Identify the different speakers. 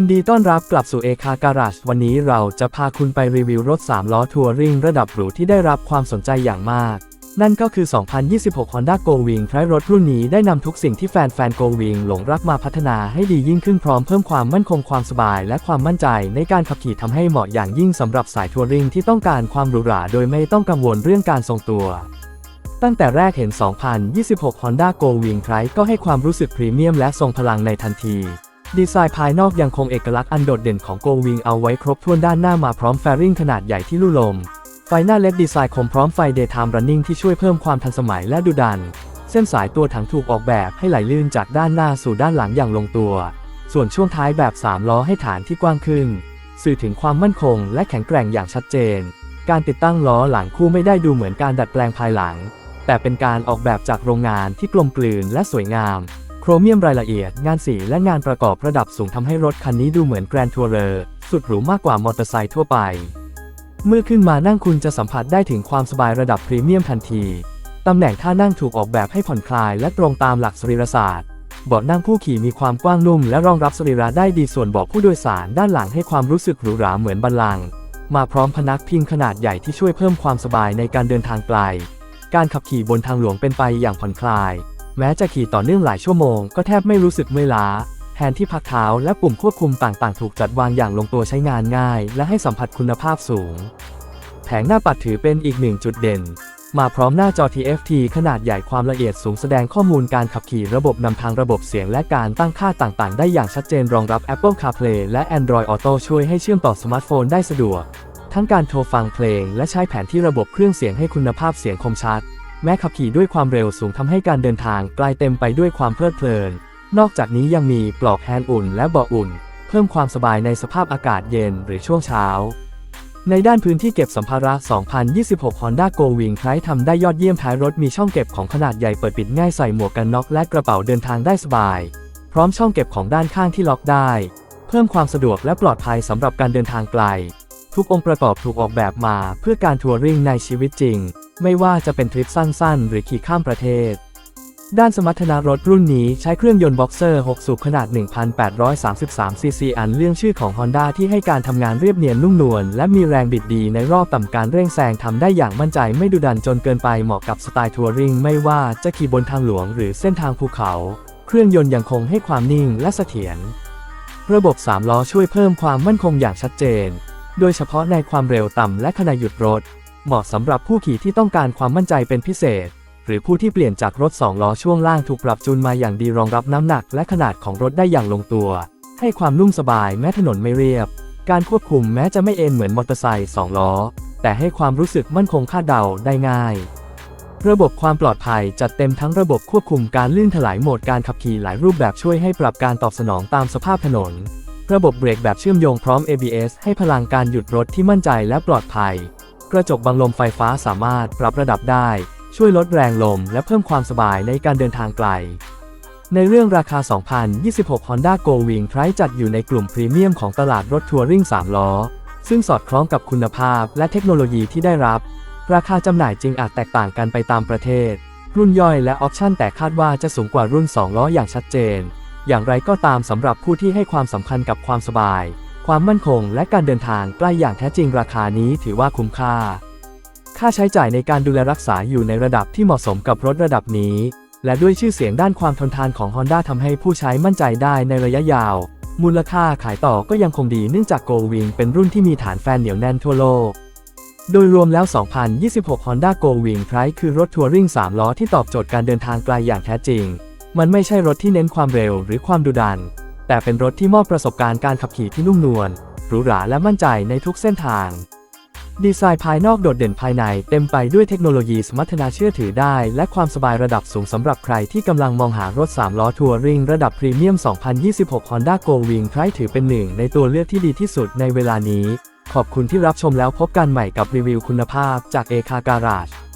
Speaker 1: ยินดีต้อนรับกลับสู่เอคาการาชวันนี้เราจะพาคุณไปรีวิวรถ 3 ล้อทัวริงระดับหรูที่ได้รับความสนใจอย่างมาก นั่นก็คือ 2026 Honda Go Wing เพราะรถรุ่นนี้ได้นำทุกสิ่งที่แฟนๆ Go Wing หลงรักมาพัฒนาให้ดียิ่งขึ้นพร้อมเพิ่มความมั่นคงความสบาย และความมั่นใจในการขับขี่ทำให้เหมาะอย่างยิ่งสำหรับสายทัวริงที่ต้องการความหรูหราโดยไม่ต้องกังวลเรื่องการทรงตัวตั้งแต่แรกเห็น 2026 Honda Go Wing Pride ก็ให้ความรู้สึกพรีเมียมและทรงพลังในทันที ดีไซน์ภายนอกยังคงเอกลักษณ์อันโดดเด่นของ Go Wing เอาไว้ครบถ้วนด้านหน้ามาพร้อมแฟริงขนาดใหญ่ที่ลู่ลม ไฟหน้าเล็ดดีไซน์คมพร้อมไฟ Daytime Running ที่ช่วยเพิ่มความทันสมัยและดูดัน เส้นสายตัวถังถูกออกแบบให้ไหลลื่นจากด้านหน้าสู่ด้านหลังอย่างลงตัว ส่วนช่วงท้ายแบบ 3 ล้อให้ฐานที่กว้างขึ้น สื่อถึงความมั่นคงและแข็งแกร่งอย่างชัดเจน การติดตั้งล้อหลังคู่ไม่ได้ดูเหมือนการดัดแปลงภายหลัง แต่เป็นการออกแบบจากโรงงานที่กลมกลืนและสวยงาม รเมียมรายละเอียด งานสีและงานประกอบระดับสูงทำให้รถคันนี้ดูเหมือนแกรนทัวร์เรอร์สุดหรูมากกว่ามอเตอร์ไซค์ทั่วไป เมื่อขึ้นมานั่งคุณจะสัมผัสได้ถึงความสบายระดับพรีเมียมทันที ตำแหน่งท่านั่งถูกออกแบบให้ผ่อนคลายและตรงตามหลักสรีรศาสตร์ เบาะนั่งผู้ขี่มีความกว้างนุ่มและรองรับสรีระได้ดีส่วนเบาะผู้โดยสารด้านหลังให้ความรู้สึกหรูหราเหมือนบัลลังก์มาพร้อมพนักพิงขนาดใหญ่ที่ช่วยเพิ่มความสบายในการเดินทางไกล การขับขี่บนทางหลวงเป็นไปอย่างผ่อนคลาย แม้จะขี่ต่อเนื่องหลายชั่วโมงก็แทบไม่รู้สึกเมื่อยล้าแฮนที่พักเท้าและปุ่มควบคุมต่างๆ ถูกจัดวางอย่างลงตัวใช้งานง่าย และให้สัมผัสคุณภาพสูง แผงหน้าปัดถือเป็นอีกหนึ่งจุดเด่น มาพร้อมหน้าจอ TFT ขนาดใหญ่ความละเอียดสูงแสดงข้อมูลการขับขี่ระบบนำทางระบบเสียงและการตั้งค่าต่างๆ ได้อย่างชัดเจนรองรับ Apple CarPlay และ Android Auto ช่วยให้เชื่อมต่อสมาร์ทโฟนได้สะดวก ทั้งการโทรฟังเพลง และใช้แผนที่ระบบเครื่องเสียงให้คุณภาพเสียงคมชัด แม้ขับขี่ด้วยความเร็วสูงทำให้การเดินทางกลายเต็มไปด้วยความเพลิดเพลิน นอกจากนี้ยังมีปลอกแฮนด์อุ่นและเบาะอุ่น เพิ่มความสบายในสภาพอากาศเย็นหรือช่วงเช้า ในด้านพื้นที่เก็บสัมภาระ 2026 Honda Go Wing ใช้ทำได้ยอดเยี่ยมท้ายรถมีช่องเก็บของขนาดใหญ่เปิดปิดง่ายใส่หมวกกันน็อกและกระเป๋าเดินทางได้สบาย พร้อมช่องเก็บของด้านข้างที่ล็อกได้ เพิ่มความสะดวกและปลอดภัยสำหรับการเดินทางไกล ทุกองค์ประกอบถูกออกแบบมาเพื่อการทัวริงในชีวิตจริง ไม่ว่าจะเป็นทริปสั้นๆ หรือขี่ข้ามประเทศ ด้านสมรรถนะรถรุ่นนี้ใช้เครื่องยนต์บ็อกเซอร์ 6 สูบขนาด 1,833 ซีซีอันเรื่องชื่อของ Honda ที่ให้การทำงานเรียบเนียนนุ่มนวลและมีแรงบิดดีในรอบต่ำการเร่งแซงทำได้อย่างมั่นใจไม่ดุดันจนเกินไปเหมาะกับสไตล์ทัวริงไม่ว่าจะขี่บนทางหลวงหรือเส้นทางภูเขา เครื่องยนต์ยังคงให้ความนิ่งและเสถียรระบบ3ล้อช่วยเพิ่มความมั่นคงอย่างชัดเจน โดยเฉพาะในความเร็วต่ำและขณะหยุดรถ เหมาะสำหรับผู้ขี่ที่ต้องการความมั่นใจเป็นพิเศษ หรือผู้ที่เปลี่ยนจากรถ 2 ล้อช่วงล่างถูกปรับจูนมาอย่างดีรองรับน้ำหนักและขนาดของรถได้อย่างลงตัว ให้ความนุ่มสบายแม้ถนนไม่เรียบ การควบคุมแม้จะไม่เอ็นเหมือนมอเตอร์ไซค์2ล้อ แต่ให้ความรู้สึกมั่นคงคาดเดาได้ง่ายระบบความปลอดภัยจัดเต็มทั้งระบบควบคุมการลื่นถลายโหมดการขับขี่หลายรูปแบบช่วยให้ปรับการตอบสนองตามสภาพถนน ระบบเบรกแบบเชื่อมโยงพร้อม ABS ให้พลังการหยุดรถที่มั่นใจและปลอดภัย กระจกบังลมไฟฟ้าสามารถปรับระดับได้ ช่วยลดแรงลมและเพิ่มความสบายในการเดินทางไกล ในเรื่องราคา 2026 Honda Go Wing ไพรจัดอยู่ในกลุ่มพรีเมียมของตลาดรถทัวริง3ล้อ ซึ่งสอดคล้องกับคุณภาพและเทคโนโลยีที่ได้รับ ราคาจำหน่ายจริงอาจแตกต่างกันไปตามประเทศ รุ่นย่อยและออปชั่นแต่คาดว่าจะสูงกว่ารุ่น 2 ล้ออย่างชัดเจน อย่างไรก็ตามสำหรับผู้ที่ให้ความสำคัญกับความสบาย ความมั่นคงและการเดินทางใกล้อย่างแท้จริงราคานี้ถือว่าคุ้มค่า ค่าใช้จ่ายในการดูแลรักษาอยู่ในระดับที่เหมาะสมกับรถระดับนี้ และด้วยชื่อเสียงด้านความทนทานของ Honda ทำให้ผู้ใช้มั่นใจได้ในระยะยาว มูลค่าขายต่อก็ยังคงดีเนื่องจาก Go Wing เป็นรุ่นที่มีฐานแฟนเหนียวแน่นทั่วโลกโดยรวมแล้ว 2026 Honda Go Wing Pride คือรถทัวริง3 ล้อที่ตอบโจทย์การเดินทางไกลอย่างแท้จริง มันไม่ใช่รถที่เน้นความเร็วหรือความดุดัน แต่เป็นรถที่มอบประสบการณ์การขับขี่ที่นุ่มนวลหรูหราและมั่นใจในทุกเส้นทาง ดีไซน์ภายนอกโดดเด่นภายในเต็มไปด้วยเทคโนโลยีสมรรถนะเชื่อถือได้ และความสบายระดับสูงสำหรับใครที่กำลังมองหารถ 3 ล้อทัวริงระดับพรีเมียม 2026 Honda Go Wing Pride ถือเป็นหนึ่งในตัวเลือกที่ดีที่สุดในเวลานี้ ขอบคุณที่รับชมแล้วพบกันใหม่กับรีวิวคุณภาพจากเอคาการา e